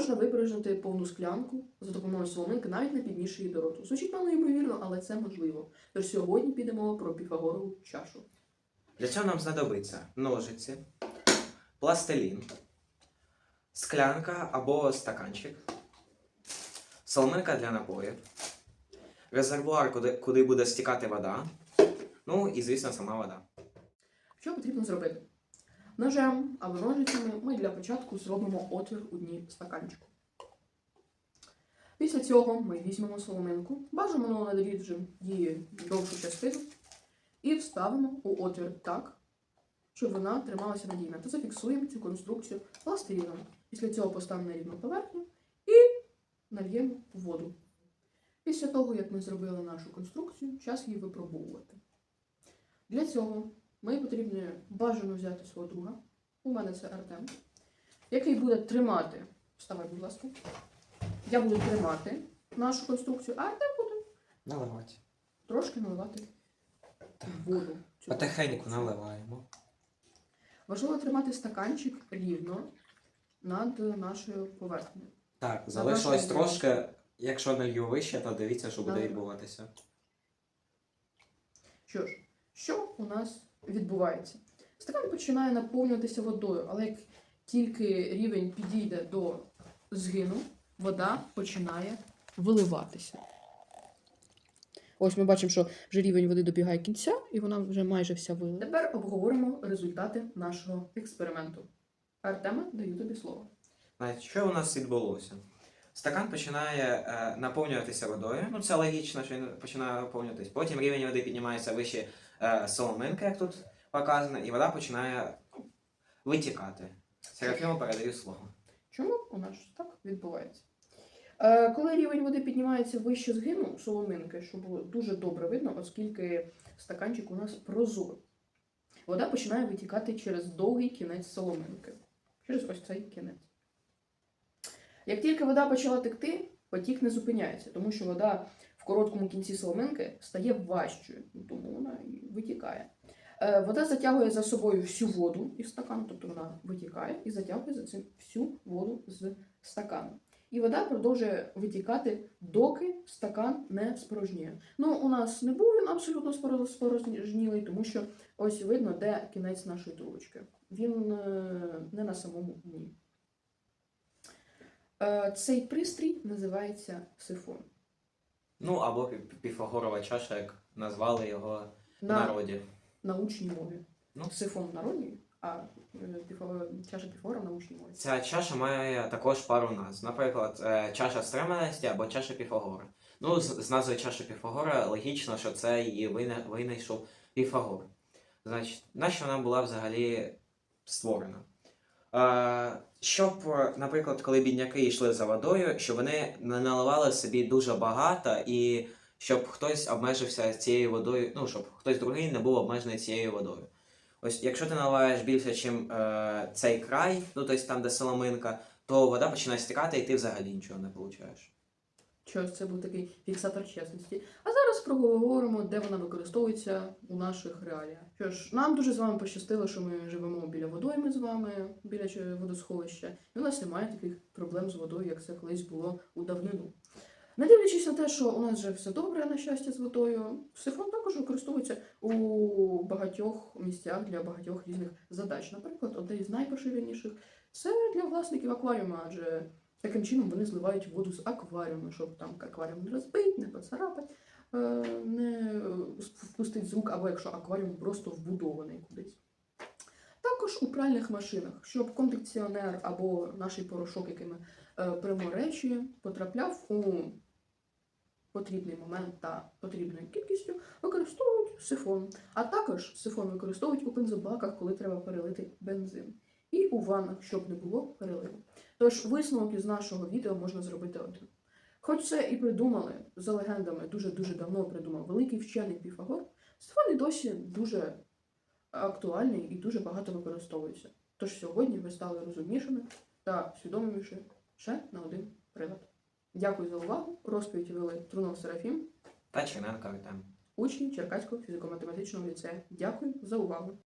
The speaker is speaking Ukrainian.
Можна випорожнити повну склянку за допомогою соломинки, навіть не піднісши її до роту. Звучить мало ймовірно, але це можливо. Тож сьогодні підемо про піфагорову чашу. Для цього нам знадобиться ножиці, пластилін, склянка або стаканчик, соломинка для напоїв, резервуар, куди, куди буде стікати вода, ну і, звісно, сама вода. Що потрібно зробити? Ножем або ножицями ми для початку зробимо отвір у дні стаканчику. Після цього ми візьмемо соломинку, бажано надріжемо її довшу частину і вставимо у отвір так, щоб вона трималася надійно. Та зафіксуємо цю конструкцію пластиліном. Після цього поставимо на рівну поверхню і нальємо воду. Після того, як ми зробили нашу конструкцію, час її випробовувати. Для цього Мені потрібно бажано взяти свого друга. У мене це Артем, який буде тримати. Вставай, будь ласка. Я буду тримати нашу конструкцію, а Артем буде Наливати. трошки наливати Так. воду. Цю. Потихеньку наливаємо. Важливо тримати стаканчик рівно над нашою поверхнею. Так, залишилось трошки. Якщо налью вище, то дивіться, що буде відбуватися. Що ж, що у нас відбувається? Стакан починає наповнюватися водою, але як тільки рівень підійде до згину, вода починає виливатися. Ось ми бачимо, що вже рівень води добігає кінця, і вона вже майже вся вилила. Тепер обговоримо результати нашого експерименту. Артема, даю тобі слово. Значить, що у нас відбулося? Стакан починає е, наповнюватися водою. Ну, це логічно, що він починає наповнюватися. Потім рівень води піднімається вище е, соломинки, як тут показано, і вода починає ну, витікати. Серафіму передаю слово. Чому у нас так відбувається? Е, коли рівень води піднімається вище згину соломинки, що було дуже добре видно, оскільки стаканчик у нас прозорий, вода починає витікати через довгий кінець соломинки. Через ось цей кінець. Як тільки вода почала текти, потік не зупиняється, тому що вода в короткому кінці соломинки стає важчою, тому вона і витікає. Е, Вода затягує за собою всю воду із стакану, тобто вона витікає і затягує за цим всю воду з стакану. І вода продовжує витікати, доки стакан не спорожніє. Ну, у нас не був він абсолютно спорожнілий, тому що ось видно, де кінець нашої трубочки. Він е, не на самому дні. Е, Цей пристрій називається сифон. Ну, або пі- піфагорова чаша, як назвали його в На народі. научній мові. Ну. Сифон в народній, а е, чаша піфагора в научній мові. Ця чаша має також пару назв. Наприклад, е, чаша стременності або чаша Піфагора. Ну, з, з назви чаша Піфагора логічно, що це її вина- винайшов Піфагор. Значить, нащо вона була взагалі створена? Щоб, е, наприклад, коли бідняки йшли за водою, щоб вони не наливали собі дуже багато і щоб хтось обмежився цією водою, ну, щоб хтось другий не був обмежений цією водою. Ось якщо ти наливаєш більше, ніж е, цей край, ну тобто там, де соломинка, то вода починає стікати, і ти взагалі нічого не получаєш. Щось це був такий фіксатор чесності. А зараз проговоримо, де вона використовується у наших реаліях. Що ж, нам дуже з вами пощастило, що ми живемо біля водойми з вами, біля водосховища, і у нас немає таких проблем з водою, як це колись було у давнину. Не дивлячись на те, що у нас вже все добре, на щастя, з водою, сифон також використовується у багатьох місцях для багатьох різних задач. Наприклад, одне із найпоширеніших це для власників акваріума, адже Таким чином вони зливають воду з акваріуму, щоб там акваріум не розбить, не поцарапать, е, не впустить звук, або якщо акваріум просто вбудований кудись. Також у пральних машинах, щоб кондиціонер або наш порошок, який ми е, прямо речі, потрапляв у потрібний момент та потрібною кількістю, використовують сифон. А також сифон використовують у бензобаках, коли треба перелити бензин. І у ваннах, щоб не було переливу. Тож висновок із нашого відео можна зробити один. Хоч це і придумали за легендами, дуже-дуже давно придумав великий вчений Піфагор, сифон і досі дуже актуальний і дуже багато використовується. Тож сьогодні ви стали розумнішими та свідоміші ще на один прилад. Дякую за увагу. Розповідь вели Трунов Серафім, Та Черненко Артем. учні Черкаського фізико-математичного ліцею. Дякую за увагу.